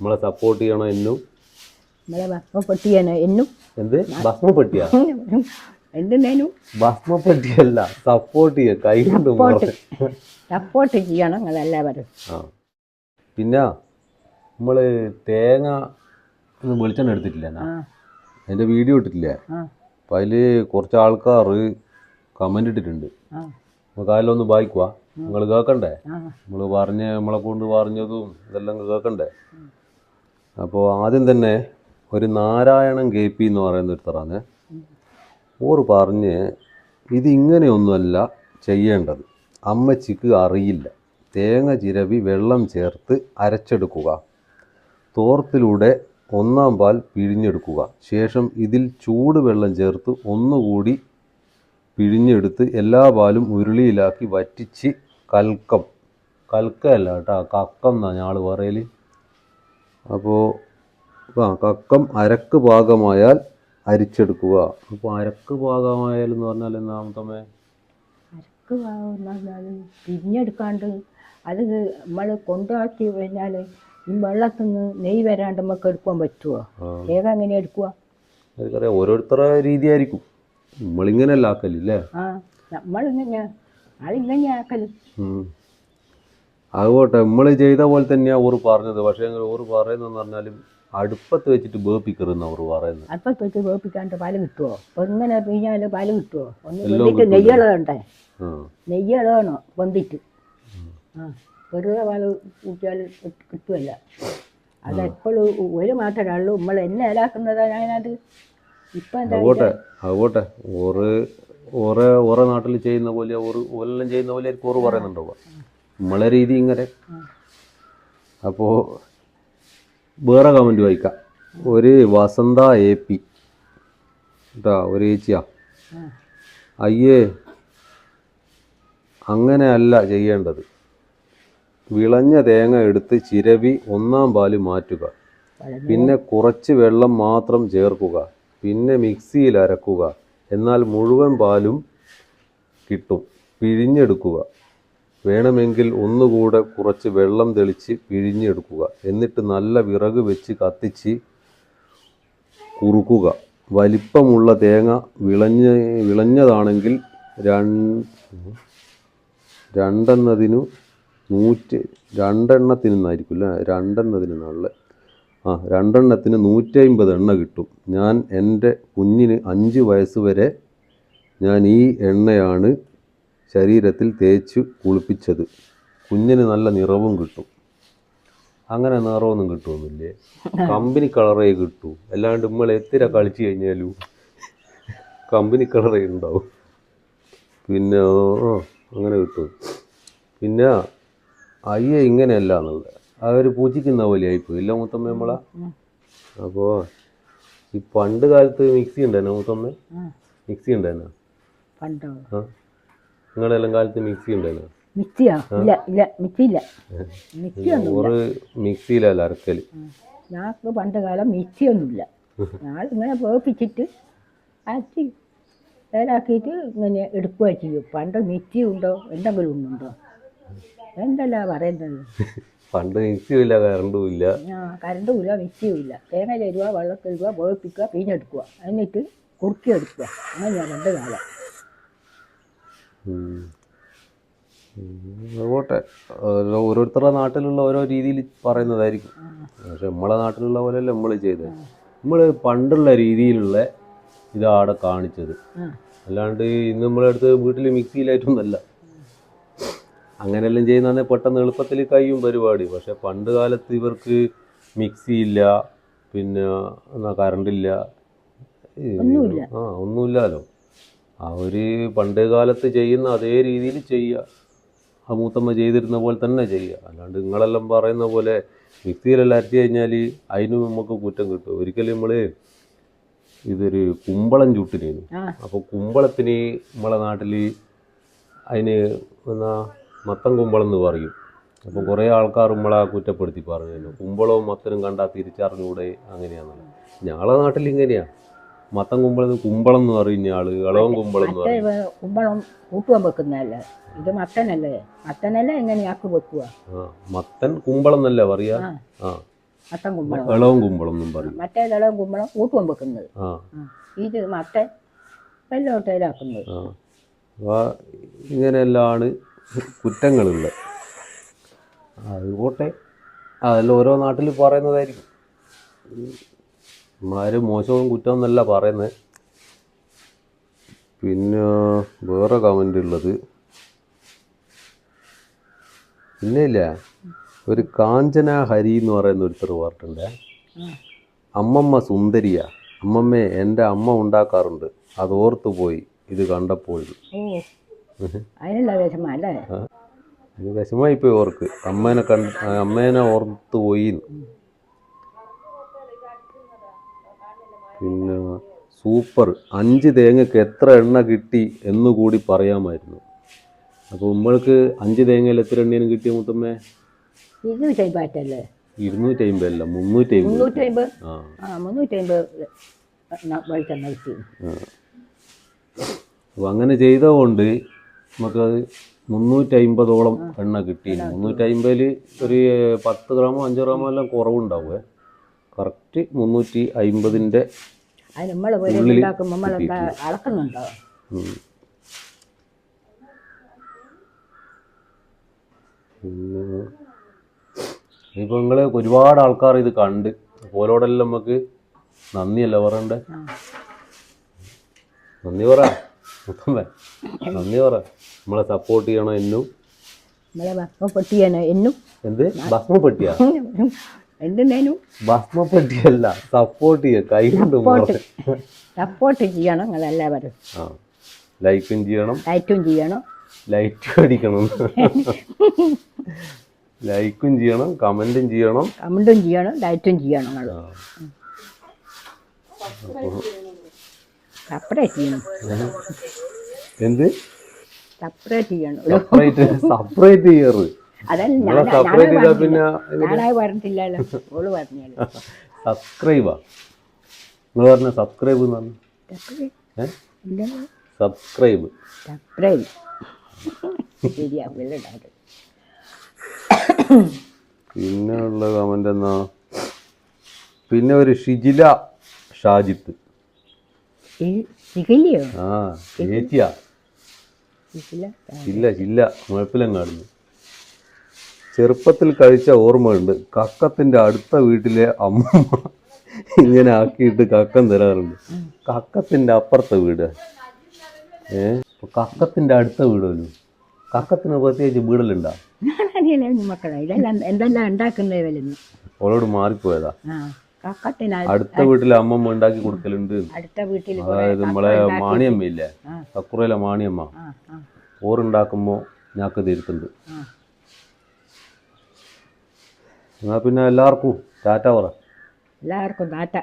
നമ്മളെ സപ്പോർട്ട് ചെയ്യണോ എന്നും? നമ്മളെ ഭസ്മപ്പെട്ടിയാണ് എന്നും? എന്ത്? ഭസ്മപ്പെട്ടിയാ എന്തിനേനും? ഭസ്മപ്പെട്ടിയല്ല സപ്പോർട്ട് ചെയ്യ കൈ കൊണ്ട് സപ്പോർട്ട് ചെയ്യണം നിങ്ങളെല്ലാവരും. ആ. പിന്നെ നമ്മൾ തേങ്ങ ഒന്ന് വെളിച്ചെണ്ണ എടുത്തിട്ടില്ല എന്റെ അതിന്റെ വീഡിയോ ഇട്ടിട്ടില്ലേ? അപ്പൊ അതിൽ അതിൽ കുറച്ച് ആൾക്കാർ കമന്റ് ഇട്ടിട്ടുണ്ട് നമുക്ക് അതിലൊന്ന് വായിക്കുക നിങ്ങൾ കേൾക്കണ്ടേ ആ. നമ്മൾ പറഞ്ഞ നമ്മളെ കൊണ്ട് പറഞ്ഞതും ഇതെല്ലാം കേൾക്കണ്ടേ അപ്പോൾ ആദ്യം തന്നെ ഒരു നാരായണൻ കെ പി എന്ന് പറയുന്ന ഒരു തറാന്ന് ഓർ പറഞ്ഞ് ഇതിങ്ങനെയൊന്നുമല്ല ചെയ്യേണ്ടത്. അമ്മച്ചിക്ക് അറിയില്ല. തേങ്ങ ചിരവി വെള്ളം ചേർത്ത് അരച്ചെടുക്കുക. തോർത്തിലൂടെ ഒന്നാം പാൽ പിഴിഞ്ഞെടുക്കുക. ശേഷം ഇതിൽ ചൂടുവെള്ളം ചേർത്ത് ഒന്നുകൂടി പിഴിഞ്ഞെടുത്ത് എല്ലാ പാലും ഉരുളിയിലാക്കി വറ്റിച്ച് കൽക്കം. കൽക്കയല്ല കേട്ടോ കക്കം എന്നാണ് ഞങ്ങൾ പറയൽ അപ്പോൾ ആ കക്കം അരക്ക് ഭാഗമായാൽ അരിച്ചെടുക്കുക. അപ്പോൾ അരക്ക് പാകമായാൽ എന്ന് പറഞ്ഞാൽ എന്താമത്തമ്മേ അരക്ക് പറഞ്ഞാൽ പിരിഞ്ഞെടുക്കാണ്ട് അത് നമ്മൾ കൊണ്ടാക്കി കഴിഞ്ഞാൽ ഈ വെള്ളത്തിൽ നിന്ന് നെയ് വരാണ്ട് നമുക്ക് എടുക്കാൻ പറ്റുമോ ഏതാ ഏക എങ്ങനെ എടുക്കുക? എനിക്കറിയാം ഓരോരുത്തരുടെ രീതിയായിരിക്കും. നമ്മളിങ്ങനെയല്ല ആക്കലില്ലേ ആ നമ്മളിങ്ങനെ ആളിങ്ങനെ ആക്കൽ. അതുപോട്ടെ നമ്മൾ ചെയ്ത പോലെ തന്നെയാണ് ഓറ് പറഞ്ഞത്. പക്ഷേ ഓറ് പറയുന്നതെന്ന് പറഞ്ഞാലും അടുപ്പത്ത് വെച്ചിട്ട് വേപ്പിക്കരുന്ന അവർ പറയുന്നത്. അടുപ്പത്ത് വെച്ച് വേപ്പിക്കാണ്ട് പാൽ കിട്ടുമോ അപ്പോൾ ഇങ്ങനെ പിഴിഞ്ഞാൽ പാൽ കിട്ടുമോ ഒന്ന് വെന്തിട്ട് പൊന്തിട്ട് നെയ്യളകണ്ടേ ആ. നെയ്യളകണോ വെന്തിട്ട് ആ. വെറുതെ പാൽ കൂട്ടിയാൽ കിട്ടുമല്ല അതെപ്പോഴും ഒരു മാത്രമേ ഉള്ളൂ. നമ്മൾ എന്നെ ഇലാക്കുന്നതാണ് ഞാനത്. ഇപ്പം എന്താ അതുപോട്ടെ അതുപോട്ടെ ഓറ് ഓരോ ഓരോ നാട്ടിൽ ചെയ്യുന്ന പോലെ ഓറ് ഓരെല്ലാം ചെയ്യുന്ന പോലെ ഓറ് പറയുന്നുണ്ടാവുക. നമ്മളെ രീതി ഇങ്ങനെ. അപ്പോൾ വേറെ കമന്റ് വായിക്കാം. ഒരു വസന്ത എ പി കേട്ടാ ഒരു ചേച്ചിയാ. ആ. അയ്യേ അങ്ങനെയല്ല ചെയ്യേണ്ടത്. വിളഞ്ഞ തേങ്ങ എടുത്ത് ചിരവി ഒന്നാം പാൽ മാറ്റുക. പിന്നെ കുറച്ച് വെള്ളം മാത്രം ചേർക്കുക. പിന്നെ മിക്സിയിൽ അരക്കുക. എന്നാൽ മുഴുവൻ പാലും കിട്ടും. പിഴിഞ്ഞെടുക്കുക. വേണമെങ്കിൽ ഒന്നുകൂടെ കുറച്ച് വെള്ളം തെളിച്ച് പിഴിഞ്ഞെടുക്കുക. എന്നിട്ട് നല്ല വിറക് വെച്ച് കത്തിച്ച് കുറുക്കുക. വലിപ്പമുള്ള തേങ്ങ വിളഞ്ഞ വിളഞ്ഞതാണെങ്കിൽ രണ്ട് രണ്ടെണ്ണതിനു നൂറ്റ് നിന്നായിരിക്കും അല്ലേ? രണ്ടെണ്ണത്തിന് നല്ല ആ രണ്ടെണ്ണത്തിന് നൂറ്റി അമ്പത് എണ്ണ കിട്ടും. ഞാൻ എന്റെ കുഞ്ഞിന് അഞ്ച് വയസ്സ് വരെ ഞാൻ ഈ എണ്ണയാണ് ശരീരത്തിൽ തേച്ച് കുളിപ്പിച്ചത്. കുഞ്ഞിന് നല്ല നിറവും കിട്ടും. അങ്ങനെ നിറവൊന്നും കിട്ടുമൊന്നുമില്ലേ കമ്പനി കളറേ കിട്ടൂ. അല്ലാണ്ട് നമ്മൾ എത്തിര കളിച്ചു കഴിഞ്ഞാലും കമ്പനി കളറേ ഉണ്ടാവും. പിന്നെ അങ്ങനെ കിട്ടും. പിന്നെ അയ്യ ഇങ്ങനെയല്ല എന്നുള്ളത്. അവർ പൂജിക്കുന്ന പോലെ ആയിപ്പോയി. ഇല്ല മുത്തമ്മ നമ്മളെ. അപ്പോൾ ഈ പണ്ട് കാലത്ത് മിക്സി ഉണ്ടായിരുന്നു മുത്തമ്മ? മിക്സി ഉണ്ടായിരുന്നു? പണ്ടോ. ആ. നിങ്ങളെല്ലാം കാലത്ത് മിക്സി ഉണ്ടായിരുന്നു മിക്സിയോ? ഇല്ല ഇല്ല മിക്സി ഇല്ല മിക്സി ഒന്നും ഒരു മിക്സിയിലല്ല അരക്കൽ ഞങ്ങൾക്ക് പണ്ട് കാലം മിക്സി ഒന്നുമില്ല ഞങ്ങൾ ഇങ്ങനെ വേപ്പിച്ചിട്ട് അരച്ച് നേരാക്കിയിട്ട് ഇങ്ങനെ എടുക്കുക ചെയ്യും. പണ്ട് മിക്സി ഉണ്ടോ? എന്തെങ്കിലും ഉണ്ടോ? എന്തല്ല പറയുന്നത് പണ്ട് മിക്സിയും ഇല്ല കറണ്ടും ഇല്ല. ആ കരണ്ടും ഇല്ല മിക്സിയും ഇല്ല. തേങ്ങ തരുക വെള്ളം തരുക വേപ്പിക്കുക പിഴിഞ്ഞെടുക്കുക. എന്നിട്ട് കുറുക്കിയെടുക്കുക. അങ്ങനെയാണ് പണ്ട് കാലം. ഓരോ- ഓരോരുത്തരുടെ നാട്ടിലുള്ള ഓരോ രീതിയിൽ പറയുന്നതായിരിക്കും. പക്ഷെ നമ്മളെ നാട്ടിലുള്ള പോലെയല്ല നമ്മൾ ചെയ്തത് നമ്മൾ പണ്ടുള്ള രീതിയിലുള്ള ഇതാണ് കാണിച്ചത്. അല്ലാണ്ട് ഇന്ന് നമ്മളടുത്ത് വീട്ടിൽ മിക്സിയിലായിട്ടൊന്നല്ല അങ്ങനെയെല്ലാം ചെയ്യുന്നതന്നെ പെട്ടെന്ന് എളുപ്പത്തിൽ കഴിയും പരിപാടി. പക്ഷെ പണ്ട് കാലത്ത് ഇവർക്ക് മിക്സി ഇല്ല പിന്നെ കറണ്ടില്ല. ആ ഒന്നുമില്ലല്ലോ അവർ പണ്ട് കാലത്ത് ചെയ്യുന്ന അതേ രീതിയിൽ ചെയ്യുക. ആ മൂത്തമ്മ ചെയ്തിരുന്ന പോലെ തന്നെ ചെയ്യുക. അല്ലാണ്ട് നിങ്ങളെല്ലാം പറയുന്ന പോലെ മിക്സിയിലെല്ലാം അരച്ച് കഴിഞ്ഞാൽ അതിന് നമുക്ക് കുറ്റം കിട്ടും. ഒരിക്കലും നമ്മൾ ഇതൊരു കുമ്പളം ചുട്ടിനു അപ്പോൾ കുമ്പളത്തിന് നമ്മളെ നാട്ടിൽ അതിന് എന്നാ മത്തം കുമ്പളം എന്ന് പറയും. അപ്പോൾ കുറേ ആൾക്കാർ നമ്മളെ കുറ്റപ്പെടുത്തി പറഞ്ഞു കുമ്പളവും മത്തനും കണ്ടാൽ തിരിച്ചറിഞ്ഞൂടെ അങ്ങനെയാണല്ലോ ഞങ്ങളെ നാട്ടിൽ ഇങ്ങനെയാണ് മത്തൻ കുമ്പളം കുമ്പളം എന്ന് പറഞ്ഞ ആൾ ഇളവൻ കുമ്പളം എന്ന് പറയും. കുമ്പളം കൂട്ടുവാൻ വെക്കുന്നതല്ലേ. ഇത് മത്തനല്ലേ? മത്തനല്ലേ എങ്ങനെയാക്കി വെക്കുക ആ മത്തൻ കുമ്പളം എന്നല്ലേ പറയാ? ആ. മത്തൻ കുമ്പളം. ഇളവും കുമ്പളം എന്നും പറയും. മറ്റേ ഇളം കുമ്പളം കൂട്ടുവാൻ വെക്കുന്നത്. ആ. ഇത് മത്തൻ വെള്ളോട്ടയിലാക്കുന്നത് ആ. ഇങ്ങനെയെല്ലാമാണ് കുറ്റങ്ങളുള്ളത്. അതുപോട്ടെ അതെല്ലാം ഓരോ നാട്ടിൽ പറയുന്നതായിരിക്കും. നമ്മളാരും മോശവും കുറ്റം എന്നല്ല പറയുന്നത് പിന്നെ വേറെ കമന്റ് ഉള്ളത്. പിന്നെ ഇല്ല. ഒരു കാഞ്ചന ഹരി എന്ന് പറയുന്ന ഒരുത്തർ പറഞ്ഞിട്ടുണ്ട് അമ്മമ്മ സുന്ദരിയ. അമ്മമ്മേ എന്റെ അമ്മ ഉണ്ടാക്കാറുണ്ട്. അത് ഓർത്തു പോയി ഇത് കണ്ടപ്പോൾ. വിഷമായി പോയി ഓർക്ക്. അമ്മേനെ കണ്ട് അമ്മേനെ ഓർത്തു പോയി പിന്നെ സൂപ്പർ. അഞ്ച് തേങ്ങയ്ക്ക് എത്ര എണ്ണ കിട്ടി എന്നുകൂടി പറയാമായിരുന്നു. അപ്പോൾ നമ്മൾക്ക് അഞ്ച് തേങ്ങയിൽ എത്ര എണ്ണയാണ് കിട്ടിയ മുത്തമ്മേ? ഇരുന്നൂറ്റി അമ്പറ്റല്ലേ ഇരുന്നൂറ്റി അമ്പത് അല്ല മുന്നൂറ്റി അമ്പത് മുന്നൂറ്റി അമ്പത് ആ ആ മുന്നൂറ്റി അമ്പത് വെളിച്ചെണ്ണ കിട്ടി. അപ്പോൾ അങ്ങനെ ചെയ്തതുകൊണ്ട് നമുക്കത് മുന്നൂറ്റി അമ്പതോളം എണ്ണ കിട്ടി. മുന്നൂറ്റി അമ്പതിൽ ഒരു പത്ത് ഗ്രാമോ അഞ്ച് ഗ്രാമോ എല്ലാം കുറവുണ്ടാവുമേ കറക്റ്റ് മുന്നൂറ്റി അമ്പതിന്റെ അത് നമ്മൾ ഉണ്ടാക്കുമ്പോൾ അളക്കുന്നുണ്ടോ? നിങ്ങൾ ഒരുപാട് ആൾക്കാർ ഇത് കണ്ട്. ഓരോടെല്ലാം നമുക്ക് നന്ദിയല്ല പറയണ്ടേ. നന്ദി പറ. നന്ദി പറ. നമ്മളെ സപ്പോർട്ട് ചെയ്യണം എന്നും. നമ്മളെ ഭക്ഷണം പൊട്ടിയാണ് എന്നും. എന്ത്? ഭസ്മപ്പെട്ടിയാ? എന്തിനേനും ഭസ്മപ്പെട്ടിയല്ല സപ്പോർട്ട് ചെയ്യുക കൈ കൊണ്ട് സപ്പോർട്ട് ചെയ്യണം നിങ്ങൾ എല്ലാവരും ലൈക്കും ചെയ്യണം. ലൈറ്റും ചെയ്യണം. ലൈറ്റ് അടിക്കണം. ലൈക്കും ചെയ്യണം കമന്റും ചെയ്യണം. കമന്റും ചെയ്യണം ലൈറ്റും ചെയ്യണം നിങ്ങൾ. സെപ്പറേറ്റ് ചെയ്യണം. എന്ത്? സെപ്പറേറ്റ് ചെയ്യണം. സെപ്പറേറ്റ് സെപ്പറേറ്റ് ചെയ്യറ്. അതല്ല ഞാനായി പറഞ്ഞിട്ടില്ലല്ലോ. ഓൾ പറഞ്ഞല്ലോ. സബ്സ്ക്രൈബാ നിങ്ങൾ പറഞ്ഞ സബ്സ്ക്രൈബ് എന്ന് പറഞ്ഞു സബ്സ്ക്രൈബ് സബ്സ്ക്രൈബ് പിന്നെ ഉള്ള കമന്റ് എന്നാ പിന്നെ ഒരു ഷിജില ഷാജിത്ത്. ആ ചേച്ചിയാ. ഇല്ല ഇല്ല മുഴപ്പിലങ്ങാടുന്നു ചെറുപ്പത്തിൽ കഴിച്ച ഓർമ്മയുണ്ട് കക്കത്തിന്റെ അടുത്ത വീട്ടിലെ അമ്മ ഇങ്ങനെ ആക്കിയിട്ട് കക്കം തരാറുണ്ട്. കക്കത്തിന്റെ അപ്പുറത്തെ വീട്. ഏ? കക്കത്തിന്റെ കക്കത്തിന്റെ അടുത്ത വീടല്ലോ കക്കത്തിന് പ്രത്യേകിച്ച് വീടലുണ്ടാ? മക്കളെ. ഇതെല്ലാം എന്തെല്ലാം മാറിപ്പോയതാ. അടുത്ത വീട്ടിലെ അമ്മമ്മ ഉണ്ടാക്കി കൊടുക്കലുണ്ട്. അതായത് നമ്മളെ മാണിയമ്മ ഇല്ലേ ആ. കക്കുറയിലെ മാണിയമ്മ. ഓറുണ്ടാക്കുമ്പോ ഞാക്ക് തിരുത്തുണ്ട് ആ എന്നാ പിന്നെ എല്ലാവർക്കും ടാറ്റ പറ. എല്ലാവർക്കും നാട്ട